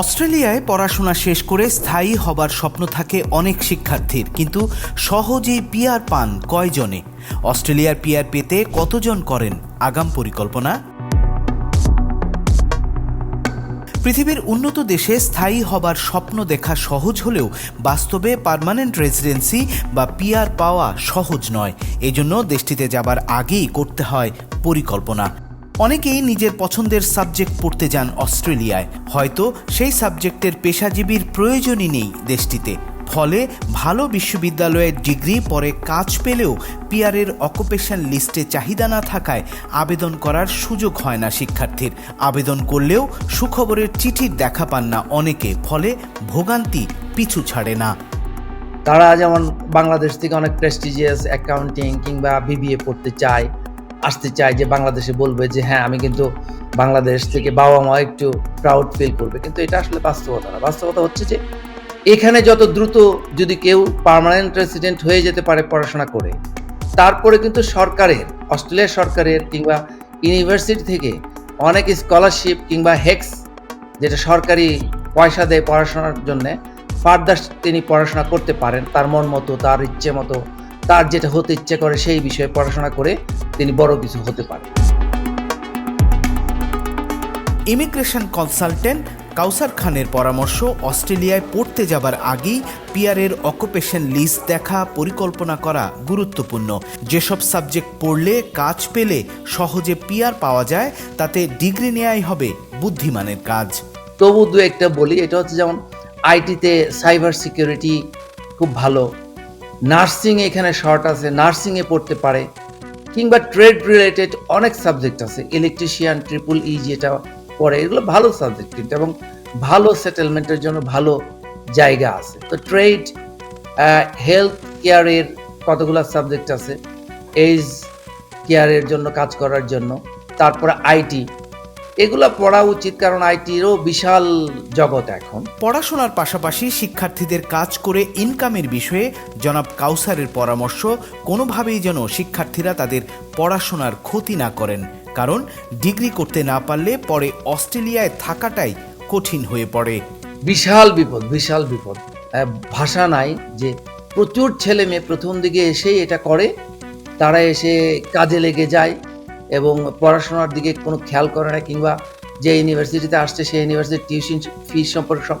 অস্ট্রেলিয়ায় পড়াশোনা শেষ করে স্থায়ী হবার স্বপ্ন থাকে অনেক শিক্ষার্থীর, কিন্তু সহজেই পিয়ার পান কয়জনে? অস্ট্রেলিয়ার পিয়ার পেতে কতজন করেন? আগাম পরিকল্পনা? পৃথিবীর উন্নত দেশে স্থায়ী হবার স্বপ্ন দেখা সহজ হলেও বাস্তবে পার্মানেন্ট রেসিডেন্সি বা পিয়ার পাওয়া সহজ নয়। এজন্য দেশটিতে যাবার আগেই করতে হয় পরিকল্পনা। অনেকেই নিজের পছন্দের সাবজেক্ট পড়তে যান অস্ট্রেলিয়ায়। হয়তো সেই সাবজেক্টের পেশাজীবীর প্রয়োজনই নেই দেশটিতে। ফলে ভালো বিশ্ববিদ্যালয়ের ডিগ্রি পরে কাজ পেলেও পিয়ারের অকুপেশন লিস্টে চাহিদা না থাকায় আবেদন করার সুযোগ হয় না শিক্ষার্থীর। আবেদন করলেও সুখবরের চিঠির দেখা পান না অনেকে, ফলে ভোগান্তি পিছু ছাড়ে না। তারা যেমন বাংলাদেশ থেকে অনেক প্রেস্টিজিয়াস অ্যাকাউন্টিং কিংবা বিবিএ পড়তে চায় আসতে চায় যে বাংলাদেশে বলবে যে হ্যাঁ আমি কিন্তু বাংলাদেশ থেকে বাবা মা একটু প্রাউড ফিল করবে। কিন্তু এটা আসলে বাস্তবতা না। বাস্তবতা হচ্ছে যে, এখানে যত দ্রুত যদি কেউ পার্মানেন্ট রেসিডেন্ট হয়ে যেতে পারে পড়াশোনা করে, তারপরে কিন্তু সরকারের অস্ট্রেলিয়া সরকারের কিংবা ইউনিভার্সিটি থেকে অনেক স্কলারশিপ কিংবা হেক্স যেটা সরকারি পয়সা দেয় পড়াশোনার জন্যে ফার্দার তিনি পড়াশোনা করতে পারেন। তার মন মতো, তার ইচ্ছে মতো তার যেটা হতে ইচ্ছে করে সেই বিষয়ে পড়াশোনা করে তিনি বড় কিছু হতে পারেন। ইমিগ্রেশন কনসালটেন্ট কাউসার খানের পরামর্শ অস্ট্রেলিয়ায় পড়তে যাবার আগেই পিয়ারের অকুপেশন লিস্ট দেখা পরিকল্পনা করা গুরুত্বপূর্ণ। যেসব সাবজেক্ট পড়লে কাজ পেলে সহজে পিয়ার পাওয়া যায় তাতে ডিগ্রি নেয়াই হবে বুদ্ধিমানের কাজ। তবু দু একটা বলি এটা হচ্ছে যেমন আইটিতে সাইবার সিকিউরিটি খুব ভালো নার্সিং এখানে শর্ট আছে নার্সিংয়ে পড়তে পারে, কিংবা ট্রেড রিলেটেড অনেক সাবজেক্ট আছে, ইলেকট্রিশিয়ান, ট্রিপল ই যেটা পড়ে, এগুলো ভালো সাবজেক্ট কিন্তু, এবং ভালো সেটেলমেন্টের জন্য ভালো জায়গা আছে। তো ট্রেড হেলথ কেয়ারের কতগুলো সাবজেক্ট আছে এইজ কেয়ারের জন্য, কাজ করার জন্য, তারপরে আইটি এগুলো পড়া উচিত কারণ আইটিরও বিশাল জগৎ এখন। পড়াশোনার পাশাপাশি শিক্ষার্থীদের কাজ করে ইনকামের বিষয়ে জনাব কাউসারের পরামর্শ কোনোভাবেই যেন শিক্ষার্থীরা তাদের পড়াশোনার ক্ষতি না করেন কারণ ডিগ্রি করতে না পারলে পরে অস্ট্রেলিয়ায় থাকাটাই কঠিন হয়ে পড়ে। বিশাল বিপদ বিশাল বিপদ। ভাষা নাই যে প্রচুর ছেলে মেয়ে প্রথম দিকে এসেই এটা করে তারা এসে কাজে লেগে যায় এবং পড়াশোনার দিকে কোনো খেয়াল করে না কিংবা যে ইউনিভার্সিটিতে আসছে সেই ইউনিভার্সিটির টিউশন ফি সম্পর্কে সব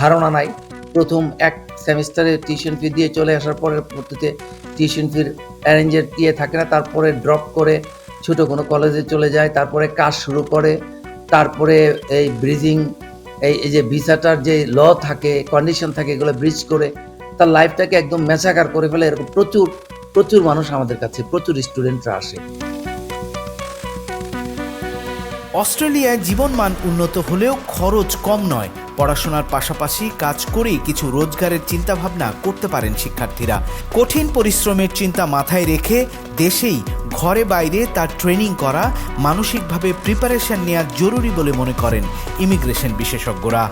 ধারণা নাই। প্রথম এক সেমিস্টারে টিউশন ফি দিয়ে চলে আসার পরে পরবর্তীতে টিউশন ফির অ্যারেঞ্জের দিয়ে থাকে না, তারপরে ড্রপ করে ছোট কোনো কলেজে চলে যায়, তারপরে কাজ শুরু করে, তারপরে এই ব্রিজিং এই এই যে ভিসাটার যে ল থাকে কন্ডিশন থাকে, এগুলো ব্রিজ করে তার লাইফটাকে একদম মেচাকার করে ফেলে। এরকম প্রচুর প্রচুর মানুষ আমাদের কাছে, প্রচুর স্টুডেন্টরা আসে। অস্ট্রেলিয়ায় জীবনমান উন্নত হলেও খরচ কম নয়। পড়াশোনার পাশাপাশি কাজ করেই কিছু রোজগারের চিন্তাভাবনা করতে পারেন শিক্ষার্থীরা। কঠিন পরিশ্রমের চিন্তা মাথায় রেখে দেশেই ঘরে বাইরে তার ট্রেনিং করা মানসিকভাবে প্রিপারেশন নেওয়া জরুরি বলে মনে করেন ইমিগ্রেশন বিশেষজ্ঞরা।